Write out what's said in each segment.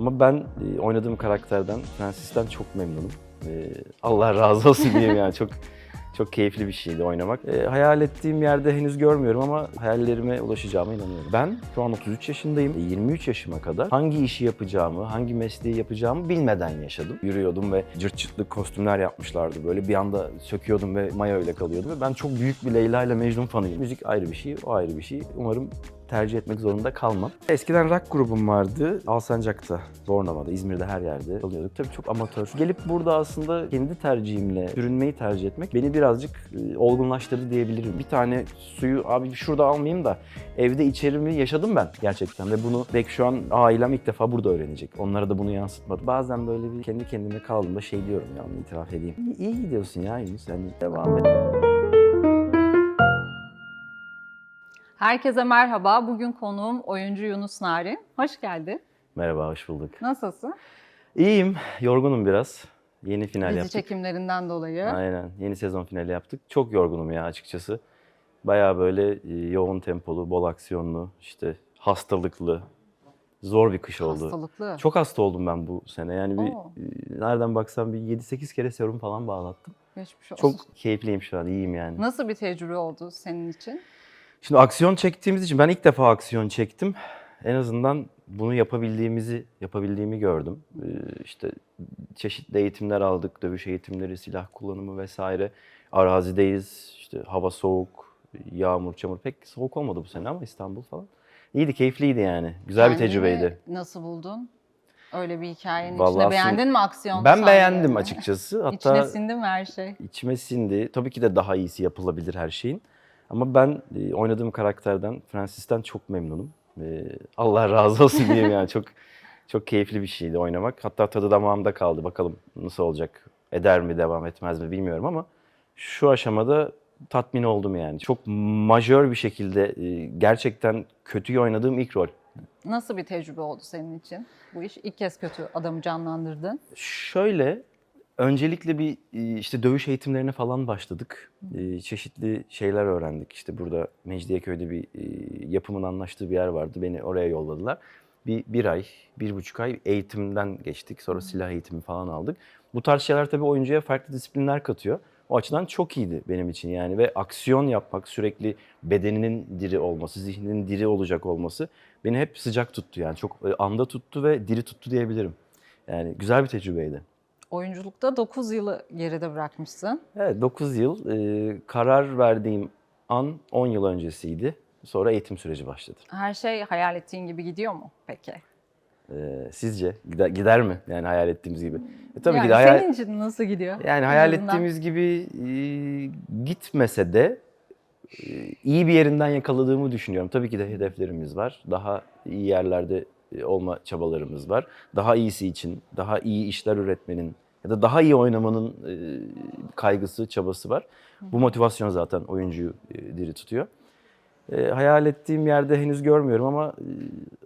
Ama ben e, oynadığım karakterden, Fransis'ten çok memnunum. E, Allah razı olsun diyeyim yani çok çok keyifli bir şeydi oynamak. E, hayal ettiğim yerde henüz görmüyorum ama hayallerime ulaşacağıma inanıyorum. Ben şu an 33 yaşındayım. E, 23 yaşıma kadar hangi işi yapacağımı, hangi mesleği yapacağımı bilmeden yaşadım. Yürüyordum ve cırt cırtlı kostümler yapmışlardı böyle. Bir anda söküyordum ve mayo ile kalıyordum. Ve ben çok büyük bir Leyla ile Mecnun fanıyım. Müzik ayrı bir şey, o ayrı bir şey. Umarım tercih etmek zorunda kalmam. Eskiden rock grubum vardı. Alsancak'ta, Bornova'da, İzmir'de her yerde çalıyorduk. Tabii çok amatör. Gelip burada aslında kendi tercihimle sürünmeyi tercih etmek beni birazcık e, olgunlaştırdı diyebilirim. Bir tane suyu abi şurada almayayım da evde içerimi yaşadım ben gerçekten ve bunu belki şu an ailem ilk defa burada öğrenecek. Onlara da bunu yansıtmadım. Bazen böyle bir kendi kendime kaldığımda şey diyorum ya itiraf edeyim. İyi, iyi gidiyorsun ya Yunus. Yani devam et. Herkese merhaba. Bugün konuğum oyuncu Yunus Nari. Hoş geldin. Merhaba, hoş bulduk. Nasılsın? İyiyim, yorgunum biraz. Yeni final Dizi yaptık. çekimlerinden dolayı. Aynen. Yeni sezon finali yaptık. Çok yorgunum ya açıkçası. Bayağı böyle e, yoğun tempolu, bol aksiyonlu, işte hastalıklı, zor bir kış oldu. Hastalıklı. Çok hasta oldum ben bu sene. Yani bir Oo. e, nereden baksam bir 7-8 kere serum falan bağlattım. Geçmiş olsun. Çok keyifliyim şu an, iyiyim yani. Nasıl bir tecrübe oldu senin için? Şimdi aksiyon çektiğimiz için ben ilk defa aksiyon çektim. En azından bunu yapabildiğimizi, yapabildiğimi gördüm. Ee, işte çeşitli eğitimler aldık, dövüş eğitimleri, silah kullanımı vesaire. Arazideyiz, işte hava soğuk, yağmur, çamur. Pek soğuk olmadı bu sene ama İstanbul falan. İyiydi, keyifliydi yani. Güzel bir Kendini tecrübeydi. Nasıl buldun? Öyle bir hikayenin Vallahi içinde beğendin mi aksiyon Ben beğendim açıkçası. Hatta İçine sindi mi her şey? içime sindi. Tabii ki de daha iyisi yapılabilir her şeyin. Ama ben e, oynadığım karakterden, Francis'ten çok memnunum. E, Allah razı olsun diyeyim yani. Çok çok keyifli bir şeydi oynamak. Hatta tadı damağımda kaldı. Bakalım nasıl olacak? Eder mi, devam etmez mi bilmiyorum ama şu aşamada tatmin oldum yani. Çok majör bir şekilde e, gerçekten kötüyü oynadığım ilk rol. Nasıl bir tecrübe oldu senin için? Bu iş ilk kez kötü adamı canlandırdın. Şöyle, öncelikle bir e, işte dövüş eğitimlerine falan başladık. E, Çeşitli şeyler öğrendik. İşte burada Mecidiyeköy'de bir e, yapımın anlaştığı bir yer vardı. Beni oraya yolladılar. Bir, bir ay, bir buçuk ay eğitimden geçtik. Sonra silah eğitimi falan aldık. Bu tarz şeyler tabii oyuncuya farklı disiplinler katıyor. O açıdan çok iyiydi benim için yani ve aksiyon yapmak, sürekli bedeninin diri olması, zihninin diri olacak olması beni hep sıcak tuttu yani. Çok anda tuttu ve diri tuttu diyebilirim. Yani güzel bir tecrübeydi. Oyunculukta 9 yılı geride bırakmışsın. Evet 9 yıl e, karar verdiğim an 10 yıl öncesiydi. Sonra eğitim süreci başladı. Her şey hayal ettiğin gibi gidiyor mu peki? E, sizce gider, gider mi yani hayal ettiğimiz gibi? E, tabii yani ki de hayal, senin için nasıl gidiyor? yani hayal azından? ettiğimiz gibi e, gitmese de e, iyi bir yerinden yakaladığımı düşünüyorum. Tabii ki de hedeflerimiz var. Daha iyi yerlerde olma çabalarımız var. Daha iyisi için, daha iyi işler üretmenin ya da daha iyi oynamanın e, kaygısı, çabası var. Bu motivasyon zaten oyuncuyu e, diri tutuyor. E, hayal ettiğim yerde henüz görmüyorum ama e,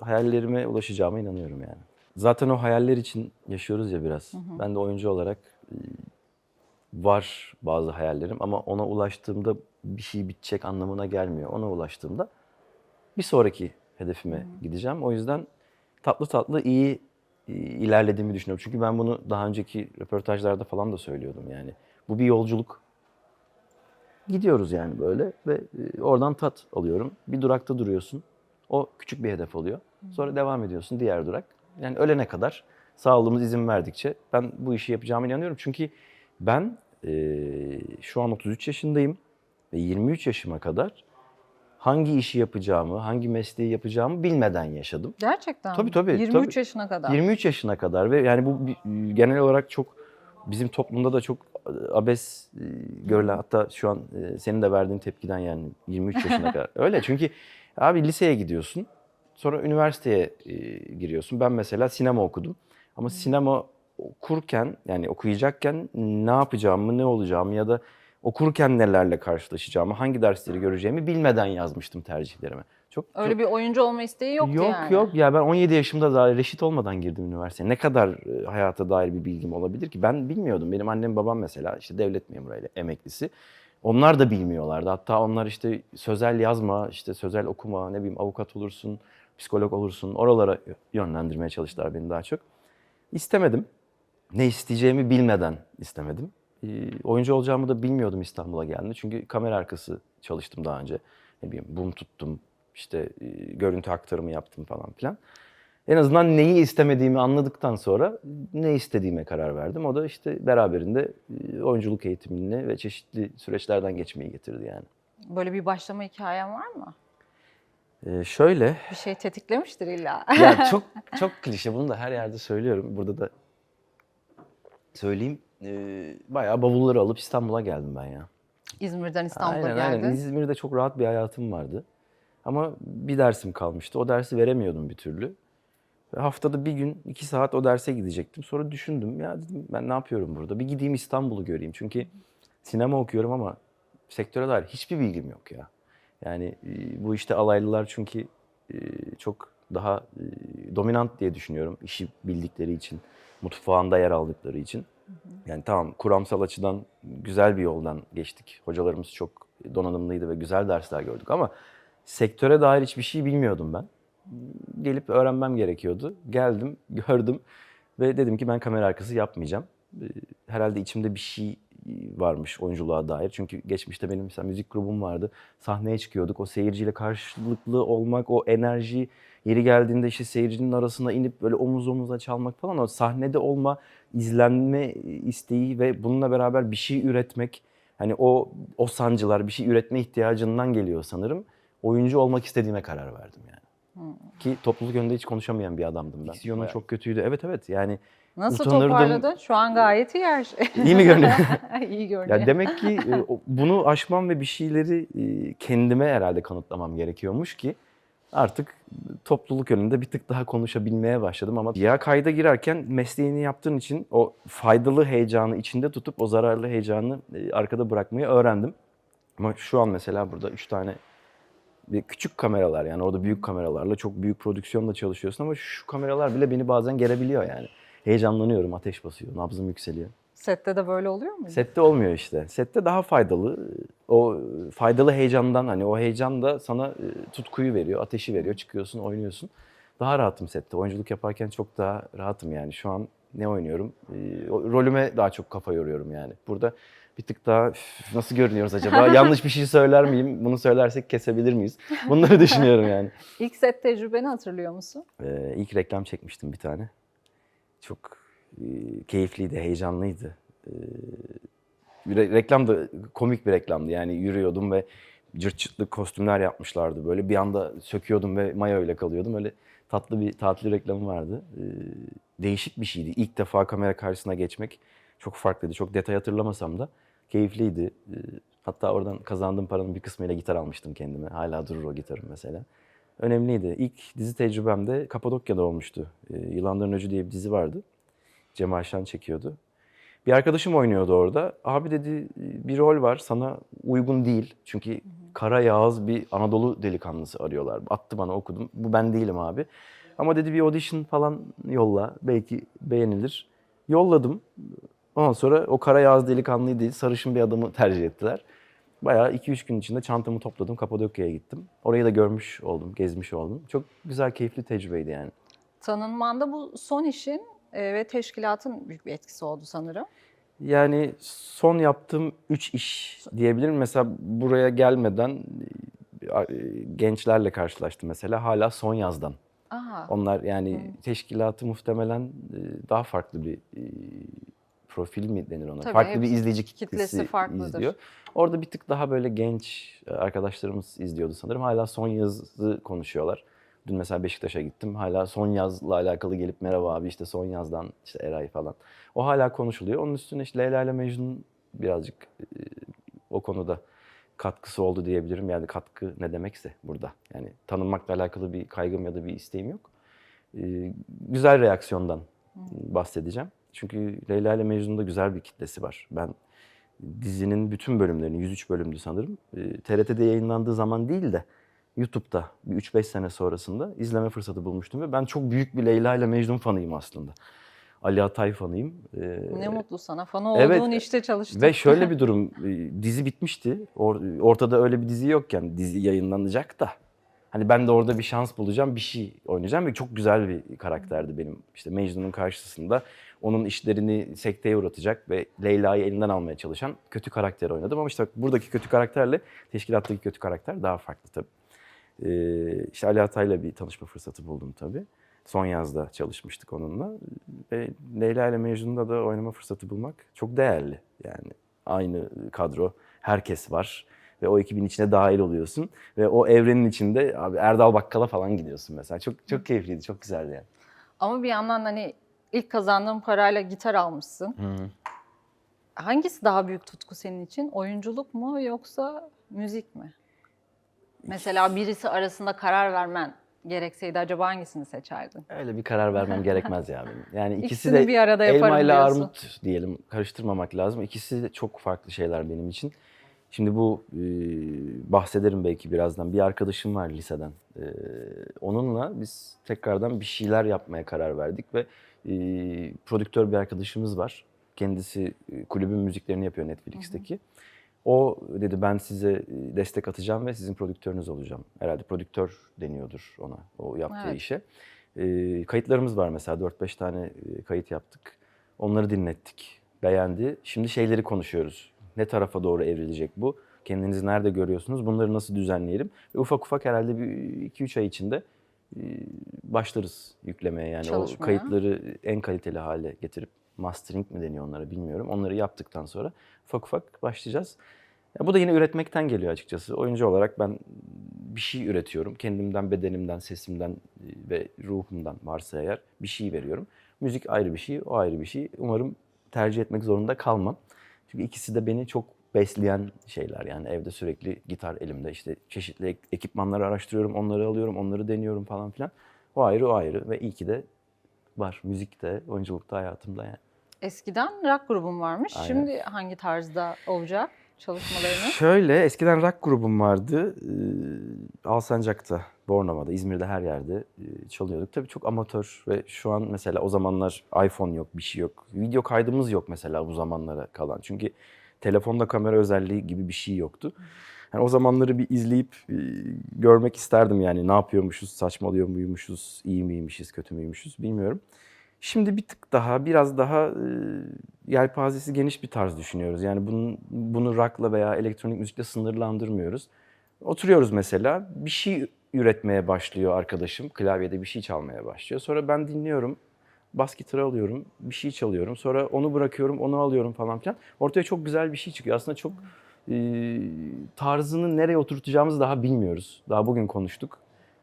hayallerime ulaşacağıma inanıyorum yani. Zaten o hayaller için yaşıyoruz ya biraz. Ben de oyuncu olarak e, var bazı hayallerim ama ona ulaştığımda bir şey bitecek anlamına gelmiyor. Ona ulaştığımda bir sonraki hedefime gideceğim. O yüzden tatlı tatlı iyi ilerlediğimi düşünüyorum. Çünkü ben bunu daha önceki röportajlarda falan da söylüyordum yani. Bu bir yolculuk. Gidiyoruz yani böyle ve e, oradan tat alıyorum. Bir durakta duruyorsun. O küçük bir hedef oluyor. Sonra devam ediyorsun diğer durak. Yani ölene kadar sağlığımız izin verdikçe ben bu işi yapacağıma inanıyorum. Çünkü ben e, şu an 33 yaşındayım ve 23 yaşıma kadar hangi işi yapacağımı, hangi mesleği yapacağımı bilmeden yaşadım. Gerçekten Tabii, tabii, 23 tabii. yaşına kadar. 23 yaşına kadar ve yani bu genel olarak çok bizim toplumda da çok e, abes e, görülen hatta şu an e, senin de verdiğin tepkiden yani 23 yaşına kadar. Öyle çünkü abi liseye gidiyorsun. Sonra üniversiteye giriyorsun. Ben mesela sinema okudum. Ama sinema okurken yani okuyacakken ne yapacağımı, ne olacağımı ya da okurken nelerle karşılaşacağımı, hangi dersleri göreceğimi bilmeden yazmıştım tercihlerime. Çok Öyle çok- bir oyuncu olma isteği yoktu yok yani. yok ya ben 17 yaşımda daha reşit olmadan girdim üniversiteye. Ne kadar e, hayata dair bir bilgim olabilir ki? Ben bilmiyordum. Benim annem babam mesela işte devlet memuru ile emeklisi. Onlar da bilmiyorlardı. Hatta onlar işte sözel yazma, işte sözel okuma, ne bileyim avukat olursun, psikolog olursun. Oralara yönlendirmeye çalıştılar beni daha çok. İstemedim. Ne isteyeceğimi bilmeden istemedim. Ee, oyuncu olacağımı da bilmiyordum İstanbul'a geldiğimde. Çünkü kamera arkası çalıştım daha önce. Ne bileyim boom tuttum, işte e, görüntü aktarımı yaptım falan filan. En azından neyi istemediğimi anladıktan sonra ne istediğime karar verdim. O da işte beraberinde e, oyunculuk eğitimini ve çeşitli süreçlerden geçmeyi getirdi yani. Böyle bir başlama hikayen var mı? Ee, şöyle, Bir şey tetiklemiştir illa. ya çok çok klişe bunu da her yerde söylüyorum. Burada da söyleyeyim. Ee, bayağı bavulları alıp İstanbul'a geldim ben ya. İzmir'den İstanbul'a aynen, geldin. Aynen. İzmir'de çok rahat bir hayatım vardı. Ama bir dersim kalmıştı. O dersi veremiyordum bir türlü. Ve haftada bir gün iki saat o derse gidecektim. Sonra düşündüm ya dedim ben ne yapıyorum burada? Bir gideyim İstanbul'u göreyim. Çünkü sinema okuyorum ama sektöre dair hiçbir bilgim yok ya. Yani e, bu işte alaylılar çünkü e, çok daha e, dominant diye düşünüyorum. işi bildikleri için, mutfağında yer aldıkları için. Yani tamam kuramsal açıdan güzel bir yoldan geçtik. Hocalarımız çok donanımlıydı ve güzel dersler gördük ama sektöre dair hiçbir şey bilmiyordum ben. Gelip öğrenmem gerekiyordu. Geldim, gördüm ve dedim ki ben kamera arkası yapmayacağım. Ee, Herhalde içimde bir şey varmış oyunculuğa dair. Çünkü geçmişte benim mesela müzik grubum vardı. Sahneye çıkıyorduk. O seyirciyle karşılıklı olmak, o enerji yeri geldiğinde işte seyircinin arasına inip böyle omuz omuza çalmak falan o sahnede olma, izlenme isteği ve bununla beraber bir şey üretmek hani o o sancılar bir şey üretme ihtiyacından geliyor sanırım. Oyuncu olmak istediğime karar verdim yani. Ki topluluk önünde hiç konuşamayan bir adamdım ben. Diksiyonum çok kötüydü. Evet evet yani Nasıl utanırdım. toparladın? Şu an gayet iyi her şey. iyi mi görünüyor? iyi görünüyor. Ya demek ki e, bunu aşmam ve bir şeyleri e, kendime herhalde kanıtlamam gerekiyormuş ki artık topluluk önünde bir tık daha konuşabilmeye başladım ama ya kayda girerken mesleğini yaptığın için o faydalı heyecanı içinde tutup o zararlı heyecanı e, arkada bırakmayı öğrendim. Ama şu an mesela burada üç tane bir küçük kameralar yani orada büyük kameralarla çok büyük prodüksiyonla çalışıyorsun ama şu kameralar bile beni bazen gerebiliyor yani. Heyecanlanıyorum, ateş basıyor, nabzım yükseliyor. Sette de böyle oluyor mu? Sette olmuyor işte. Sette daha faydalı. O faydalı heyecandan hani o heyecan da sana e, tutkuyu veriyor, ateşi veriyor. Çıkıyorsun, oynuyorsun. Daha rahatım sette. Oyunculuk yaparken çok daha rahatım yani. Şu an ne oynuyorum? E, rolüme daha çok kafa yoruyorum yani. Burada bir tık daha "Üf, nasıl görünüyoruz acaba? Yanlış bir şey söyler miyim? Bunu söylersek kesebilir miyiz? Bunları düşünüyorum yani. İlk set tecrübeni hatırlıyor musun? Ee, ilk reklam çekmiştim bir tane. Çok e, keyifliydi, heyecanlıydı. Ee, bir re- reklam da komik bir reklamdı. Yani yürüyordum ve cırt cırtlı kostümler yapmışlardı. Böyle bir anda söküyordum ve mayo ile kalıyordum. Öyle tatlı bir tatil reklamı vardı. Ee, değişik bir şeydi. İlk defa kamera karşısına geçmek çok farklıydı. Çok detay hatırlamasam da keyifliydi. Hatta oradan kazandığım paranın bir kısmıyla gitar almıştım kendime. Hala durur o gitarım mesela önemliydi. İlk dizi tecrübem de Kapadokya'da olmuştu. Ee, Yılanların Öcü diye bir dizi vardı. Cemal Şen çekiyordu. Bir arkadaşım oynuyordu orada. Abi dedi bir rol var sana uygun değil. Çünkü kara yağız bir Anadolu delikanlısı arıyorlar. Attı bana okudum. Bu ben değilim abi. Ama dedi bir audition falan yolla. Belki beğenilir. Yolladım. Ondan sonra o kara yağız delikanlıyı değil sarışın bir adamı tercih ettiler. Bayağı 2-3 gün içinde çantamı topladım. Kapadokya'ya gittim. Orayı da görmüş oldum, gezmiş oldum. Çok güzel, keyifli tecrübeydi yani. Tanınmanda bu son işin e, ve teşkilatın büyük bir etkisi oldu sanırım. Yani son yaptığım 3 iş diyebilirim. Mesela buraya gelmeden e, gençlerle karşılaştım mesela. Hala son yazdan. Aha. Onlar yani teşkilatı muhtemelen e, daha farklı bir e, profil mi denir ona? Tabii, farklı bir izleyici kitlesi kitlesi farklıdır. izliyor. Orada bir tık daha böyle genç e, arkadaşlarımız izliyordu sanırım. Hala son yazı konuşuyorlar. Dün mesela Beşiktaş'a gittim. Hala son yazla alakalı gelip merhaba abi işte son yazdan işte Eray falan. O hala konuşuluyor. Onun üstüne işte Leyla ile Mecnun birazcık e, o konuda katkısı oldu diyebilirim. Yani katkı ne demekse burada. Yani tanınmakla alakalı bir kaygım ya da bir isteğim yok. Ee, güzel reaksiyondan bahsedeceğim. Çünkü Leyla ile Mecnun'da güzel bir kitlesi var. Ben dizinin bütün bölümlerini, 103 bölümdü sanırım, e, TRT'de yayınlandığı zaman değil de YouTube'da bir 3-5 sene sonrasında izleme fırsatı bulmuştum ve ben çok büyük bir Leyla ile Mecnun fanıyım aslında. Ali Atay fanıyım. Ee, Ne mutlu sana. Fanı olduğun evet, işte çalıştın. ve şöyle bir durum, e, dizi bitmişti. Or- ortada öyle bir dizi yokken dizi yayınlanacak da. Hani ben de orada bir şans bulacağım, bir şey oynayacağım ve çok güzel bir karakterdi benim. İşte Mecnun'un karşısında onun işlerini sekteye uğratacak ve Leyla'yı elinden almaya çalışan kötü karakteri oynadım. Ama işte buradaki kötü karakterle teşkilattaki kötü karakter daha farklı tabii. Ee, işte Ali Atay'la bir tanışma fırsatı buldum tabii. Son yazda çalışmıştık onunla. Ve Leyla ile Mecnun'da da oynama fırsatı bulmak çok değerli. Yani aynı kadro, herkes var ve o ekibin içine dahil oluyorsun ve o evrenin içinde abi Erdal Bakkal'a falan gidiyorsun mesela. Çok çok keyifliydi, çok güzeldi yani. Ama bir yandan hani ilk kazandığın parayla gitar almışsın. Hangisi daha büyük tutku senin için? Oyunculuk mu yoksa müzik mi? Mesela birisi arasında karar vermen gerekseydi acaba hangisini seçerdin? Öyle bir karar vermem gerekmez ya benim. Yani ikisi İkisini de bir arada elma ile diyorsun. armut diyelim. Karıştırmamak lazım. İkisi de çok farklı şeyler benim için. Şimdi bu e, bahsederim belki birazdan. Bir arkadaşım var liseden. E, onunla biz tekrardan bir şeyler yapmaya karar verdik ve e, prodüktör bir arkadaşımız var. Kendisi e, kulübün müziklerini yapıyor Netflix'teki. O dedi ben size destek atacağım ve sizin prodüktörünüz olacağım. Herhalde prodüktör deniyordur ona o yaptığı Evet. işe. E, kayıtlarımız var mesela 4-5 tane kayıt yaptık. Onları dinlettik. Beğendi. Şimdi şeyleri konuşuyoruz. Ne tarafa doğru evrilecek bu? Kendinizi nerede görüyorsunuz? Bunları nasıl düzenleyelim? Ve ufak ufak herhalde bir 2-3 ay içinde başlarız yüklemeye. Yani Çalışmaya. o kayıtları en kaliteli hale getirip mastering mi deniyor onlara bilmiyorum. Onları yaptıktan sonra ufak ufak başlayacağız. Ya bu da yine üretmekten geliyor açıkçası. Oyuncu olarak ben bir şey üretiyorum. Kendimden, bedenimden, sesimden e, ve ruhumdan varsa eğer bir şey veriyorum. Müzik ayrı bir şey, o ayrı bir şey. Umarım tercih etmek zorunda kalmam. Çünkü ikisi de beni çok besleyen şeyler. Yani evde sürekli gitar elimde. işte çeşitli ek- ekipmanları araştırıyorum, onları alıyorum, onları deniyorum falan filan. O ayrı, o ayrı ve iyi ki de var. Müzikte, oyunculukta hayatımda yani. Eskiden rock grubun varmış. Aynen. Şimdi hangi tarzda olacak çalışmalarını? Şöyle eskiden rock grubum vardı. Ee, Alsancak'ta, Bornova'da, İzmir'de her yerde e, çalıyorduk. Tabii çok amatör ve şu an mesela o zamanlar iPhone yok, bir şey yok. Video kaydımız yok mesela bu zamanlara kalan. Çünkü telefonda kamera özelliği gibi bir şey yoktu. Yani o zamanları bir izleyip e, görmek isterdim yani ne yapıyormuşuz, saçmalıyor muymuşuz, iyi miymişiz, kötü müymüşüz bilmiyorum. Şimdi bir tık daha, biraz daha e, yelpazesi geniş bir tarz düşünüyoruz. Yani bunun, bunu rock'la veya elektronik müzikle sınırlandırmıyoruz. Oturuyoruz mesela, bir şey üretmeye başlıyor arkadaşım. Klavyede bir şey çalmaya başlıyor. Sonra ben dinliyorum, bas gitarı alıyorum, bir şey çalıyorum. Sonra onu bırakıyorum, onu alıyorum falan filan. Ortaya çok güzel bir şey çıkıyor. Aslında çok e, tarzını nereye oturtacağımızı daha bilmiyoruz. Daha bugün konuştuk.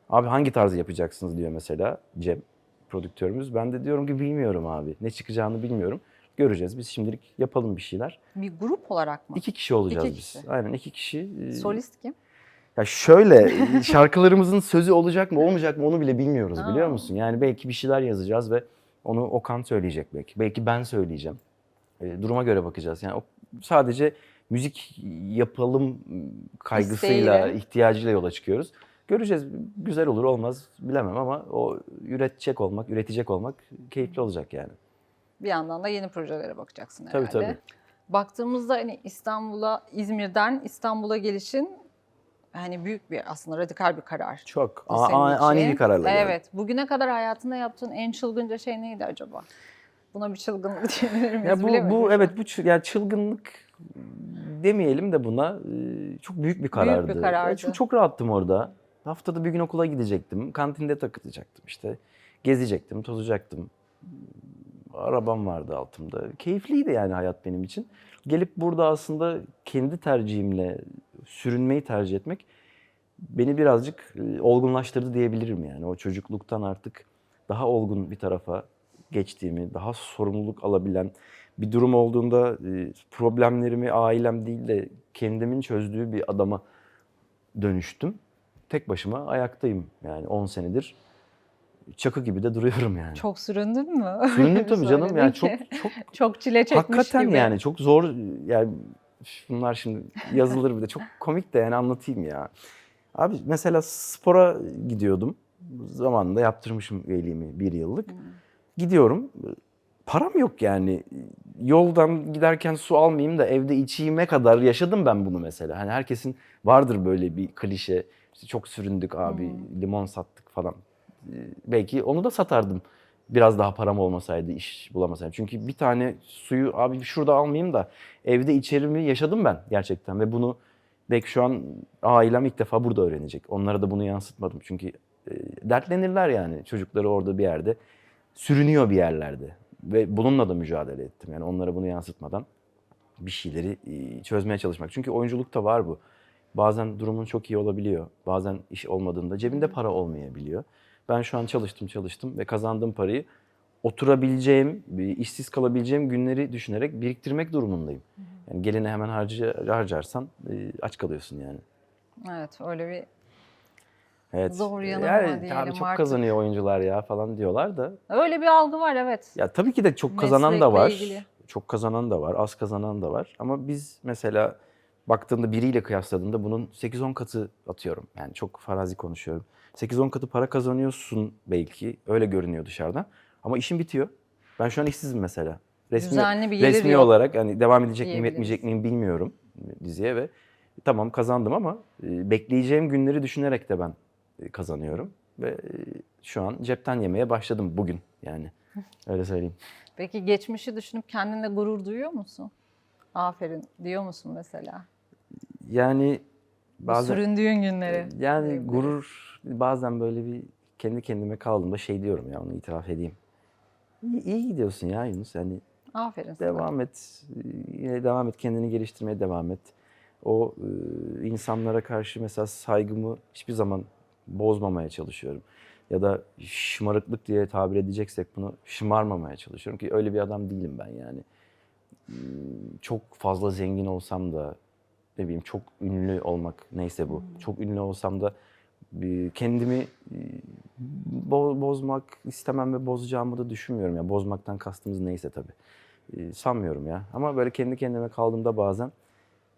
Abi hangi tarzı yapacaksınız diyor mesela Cem prodüktörümüz. Ben de diyorum ki bilmiyorum abi. Ne çıkacağını bilmiyorum. Göreceğiz. Biz şimdilik yapalım bir şeyler. Bir grup olarak mı? İki kişi olacağız İki biz. kişi. Aynen iki kişi. Ee, Solist kim? Ya şöyle şarkılarımızın sözü olacak mı olmayacak mı onu bile bilmiyoruz biliyor musun? Yani belki bir şeyler yazacağız ve onu Okan söyleyecek belki. Belki ben söyleyeceğim. Ee, duruma göre bakacağız. Yani o, sadece müzik yapalım kaygısıyla, İsteğiyle. ihtiyacıyla yola çıkıyoruz. Göreceğiz. Güzel olur olmaz bilemem ama o üretecek olmak, üretecek olmak keyifli olacak yani. Bir yandan da yeni projelere bakacaksın Tabii, herhalde. tabii. Baktığımızda hani İstanbul'a, İzmir'den İstanbul'a gelişin hani büyük bir aslında radikal bir karar. Çok bu a- senin a- ani bir kararla geldi. Evet. Bugüne kadar hayatında yaptığın en çılgınca şey neydi acaba? Buna bir çılgınlık diyebilir miyiz? Ya bu bu an. evet bu çı- yani çılgınlık demeyelim de buna e, çok büyük bir karardı. karardı. Ya Çünkü çok rahattım orada. Haftada bir gün okula gidecektim. Kantinde takılacaktım işte. Gezecektim, tozacaktım. Arabam vardı altımda. Keyifliydi yani hayat benim için. Gelip burada aslında kendi tercihimle sürünmeyi tercih etmek beni birazcık e, olgunlaştırdı diyebilirim yani. O çocukluktan artık daha olgun bir tarafa geçtiğimi, daha sorumluluk alabilen bir durum olduğunda e, problemlerimi ailem değil de kendimin çözdüğü bir adama dönüştüm. Tek başıma ayaktayım yani 10 senedir. Çakı gibi de duruyorum yani. Çok süründün mü? Süründüm tabii canım yani çok çok çok çile çekmiş Hakikaten gibi. yani çok zor yani bunlar şimdi yazılır bir de çok komik de yani anlatayım ya. Abi mesela spora gidiyordum. Zamanında yaptırmışım üyeliğimi bir yıllık. Gidiyorum. Param yok yani. Yoldan giderken su almayayım da evde içeyime kadar yaşadım ben bunu mesela. Hani herkesin vardır böyle bir klişe. işte çok süründük abi, limon sattık falan. Belki onu da satardım. Biraz daha param olmasaydı, iş bulamasaydım. Çünkü bir tane suyu abi şurada almayayım da evde içerimi yaşadım ben gerçekten ve bunu belki şu an ailem ilk defa burada öğrenecek. Onlara da bunu yansıtmadım. Çünkü e, dertlenirler yani çocukları orada bir yerde sürünüyor bir yerlerde ve bununla da mücadele ettim. Yani onlara bunu yansıtmadan bir şeyleri e, çözmeye çalışmak. Çünkü oyunculukta var bu. Bazen durumun çok iyi olabiliyor. Bazen iş olmadığında cebinde para olmayabiliyor. Ben şu an çalıştım çalıştım ve kazandığım parayı oturabileceğim, işsiz kalabileceğim günleri düşünerek biriktirmek durumundayım. Yani gelini hemen harca, harcarsan e, aç kalıyorsun yani. Evet öyle bir Evet. Zor yanı yani, diyelim abi çok artık. kazanıyor oyuncular ya falan diyorlar da. öyle bir algı var evet. Ya tabii ki de çok kazanan da Meslekle var. ilgili. Çok kazanan da var, az kazanan da var. Ama biz mesela baktığında biriyle kıyasladığında bunun 8-10 katı atıyorum. Yani çok farazi konuşuyorum. 8-10 katı para kazanıyorsun belki. Öyle görünüyor dışarıdan. Ama işin bitiyor. Ben şu an işsizim mesela. Resmi, Düzenli bir gelir resmi yok olarak hani devam edecek miyim etmeyecek miyim bilmiyorum diziye ve tamam kazandım ama e, bekleyeceğim günleri düşünerek de ben e, kazanıyorum ve e, şu an cepten yemeye başladım bugün yani öyle söyleyeyim. Peki geçmişi düşünüp kendinle gurur duyuyor musun? Aferin diyor musun mesela? Yani Bu bazen Süründüğün günleri. yani diyebiliriz. gurur bazen böyle bir kendi kendime kaldığımda şey diyorum ya onu itiraf edeyim. İyi, iyi gidiyorsun ya Yunus yani Aferin sana. devam et yine devam et kendini geliştirmeye devam et. O e, insanlara karşı mesela saygımı hiçbir zaman bozmamaya çalışıyorum. Ya da şımarıklık diye tabir edeceksek bunu şımarmamaya çalışıyorum ki öyle bir adam değilim ben yani. Hmm, Çok fazla zengin olsam da ne bileyim çok ünlü olmak neyse bu. Çok ünlü olsam da bir kendimi e, bo- bozmak istemem ve bozacağımı da düşünmüyorum ya. Bozmaktan kastımız neyse tabii. E, sanmıyorum ya. Ama böyle kendi kendime kaldığımda bazen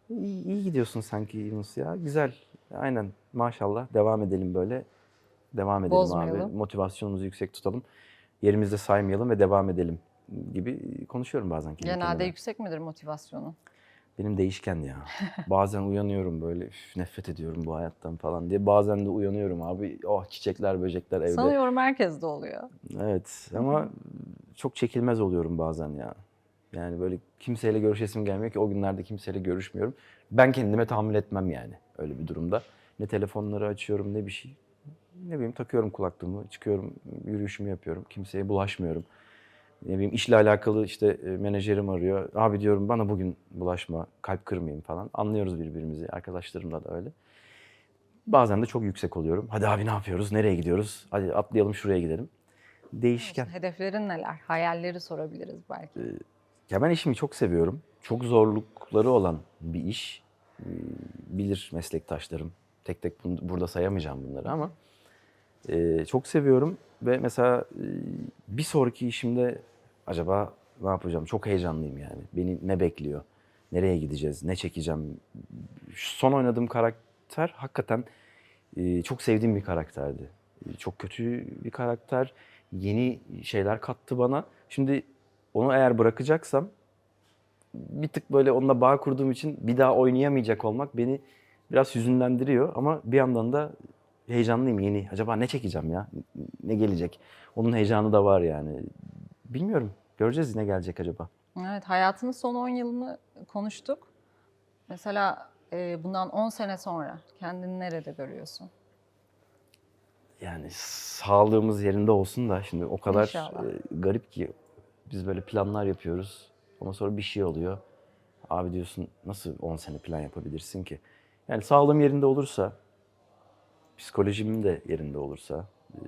iyi, iyi gidiyorsun sanki Yunus ya. Güzel. Aynen. Maşallah. Devam edelim böyle. Devam edelim Bozmayalım. abi. Motivasyonumuzu yüksek tutalım. Yerimizde saymayalım ve devam edelim gibi konuşuyorum bazen kendi Genelde kendime. yüksek midir motivasyonun? Benim değişken ya. Bazen uyanıyorum böyle "Üf, nefret ediyorum bu hayattan falan diye. Bazen de uyanıyorum abi. Oh çiçekler, böcekler evde. Sanıyorum herkes de oluyor. Evet ama çok çekilmez oluyorum bazen ya. Yani böyle kimseyle görüşesim gelmiyor ki o günlerde kimseyle görüşmüyorum. Ben kendime tahammül etmem yani öyle bir durumda. Ne telefonları açıyorum ne bir şey. Ne bileyim takıyorum kulaklığımı, çıkıyorum, yürüyüşümü yapıyorum. Kimseye bulaşmıyorum. Ne bileyim işle alakalı işte e, menajerim arıyor. Abi diyorum bana bugün bulaşma, kalp kırmayayım falan. Anlıyoruz birbirimizi. Arkadaşlarımla da öyle. Bazen de çok yüksek oluyorum. Hadi abi ne yapıyoruz? Nereye gidiyoruz? Hadi atlayalım şuraya gidelim. Değişken. Hedeflerin neler? Hayalleri sorabiliriz belki. Ya ben işimi çok seviyorum. Çok zorlukları olan bir iş. Ee, Bilir meslektaşlarım. Tek tek bunu- burada sayamayacağım bunları ama e, çok seviyorum ve mesela e, bir sonraki işimde acaba ne yapacağım? Çok heyecanlıyım yani. Beni ne bekliyor? Nereye gideceğiz? Ne çekeceğim? Son oynadığım karakter hakikaten e, çok sevdiğim bir karakterdi. E, Çok kötü bir karakter. Yeni şeyler kattı bana. Şimdi onu eğer bırakacaksam bir tık böyle onunla bağ kurduğum için bir daha oynayamayacak olmak beni biraz hüzünlendiriyor ama bir yandan da heyecanlıyım yeni. Acaba ne çekeceğim ya? Ne gelecek? Onun heyecanı da var yani. Bilmiyorum. Göreceğiz ne gelecek acaba. Evet, hayatının son 10 yılını konuştuk. Mesela e, bundan 10 sene sonra kendini nerede görüyorsun? Yani sağlığımız yerinde olsun da şimdi o kadar İnşallah. e, garip ki biz böyle planlar yapıyoruz ama sonra bir şey oluyor. Abi diyorsun nasıl 10 sene plan yapabilirsin ki? Yani sağlığım yerinde olursa, psikolojim de yerinde olursa e,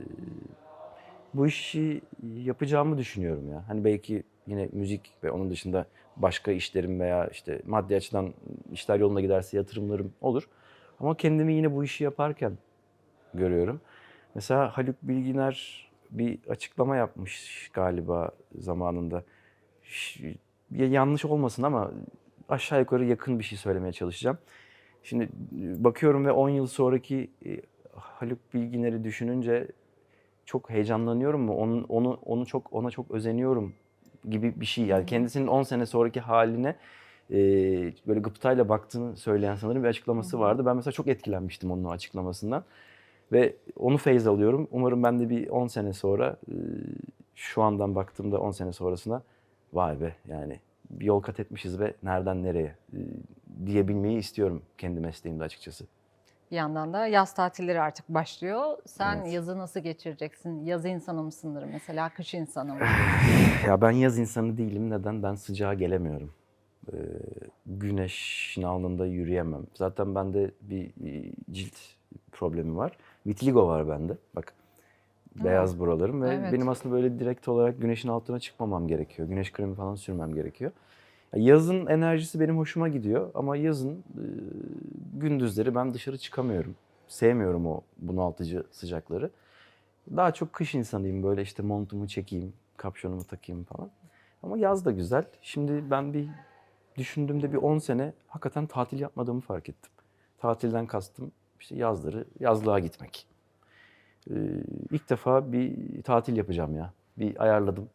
bu işi yapacağımı düşünüyorum ya. Hani belki yine müzik ve onun dışında başka işlerim veya işte maddi açıdan işler yoluna giderse yatırımlarım olur. Ama kendimi yine bu işi yaparken görüyorum. Mesela Haluk Bilginer bir açıklama yapmış galiba zamanında. Yanlış olmasın ama aşağı yukarı yakın bir şey söylemeye çalışacağım. Şimdi bakıyorum ve 10 yıl sonraki e, Haluk Bilginer'i düşününce çok heyecanlanıyorum mu? Onun onu onu çok ona çok özeniyorum gibi bir şey. Yani kendisinin 10 sene sonraki haline e, böyle gıptayla baktığını söyleyen sanırım bir açıklaması vardı. Ben mesela çok etkilenmiştim onun açıklamasından. Ve onu feyz alıyorum. Umarım ben de bir 10 sene sonra e, şu andan baktığımda 10 sene sonrasına vay be yani bir yol kat etmişiz ve nereden nereye e, diyebilmeyi istiyorum kendi mesleğimde açıkçası. Bir yandan da yaz tatilleri artık başlıyor. Sen Evet. yazı nasıl geçireceksin? Yaz insanı mısındır mesela, kış insanı mı? Ya ben yaz insanı değilim. Neden? Ben sıcağa gelemiyorum. Ee, güneşin alnında yürüyemem. Zaten bende bir e, cilt problemi var. Vitiligo var bende. Bak beyaz buralarım ve evet. benim aslında böyle direkt olarak güneşin altına çıkmamam gerekiyor. Güneş kremi falan sürmem gerekiyor. Ya Yazın enerjisi benim hoşuma gidiyor ama yazın e, gündüzleri ben dışarı çıkamıyorum. Sevmiyorum o bunaltıcı sıcakları. Daha çok kış insanıyım böyle işte montumu çekeyim, kapşonumu takayım falan. Ama yaz da güzel. Şimdi ben bir düşündüğümde bir 10 sene hakikaten tatil yapmadığımı fark ettim. Tatilden kastım işte yazları yazlığa gitmek. Ee, ilk defa bir tatil yapacağım ya. Bir ayarladım.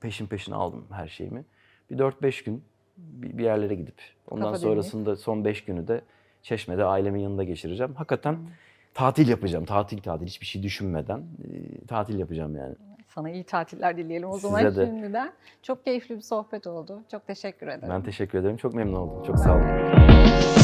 Peşin peşin aldım her şeyimi. Bir 4-5 gün bir yerlere gidip ondan Kafa dinleyip. sonrasında son 5 günü de Çeşme'de ailemin yanında geçireceğim. Hakikaten tatil yapacağım. Tatil tatil hiçbir şey düşünmeden e, tatil yapacağım yani. Sana iyi tatiller dileyelim o Size zaman de. şimdiden. Çok keyifli bir sohbet oldu. Çok teşekkür ederim. Ben teşekkür ederim. Çok memnun oldum. Çok sağ olun.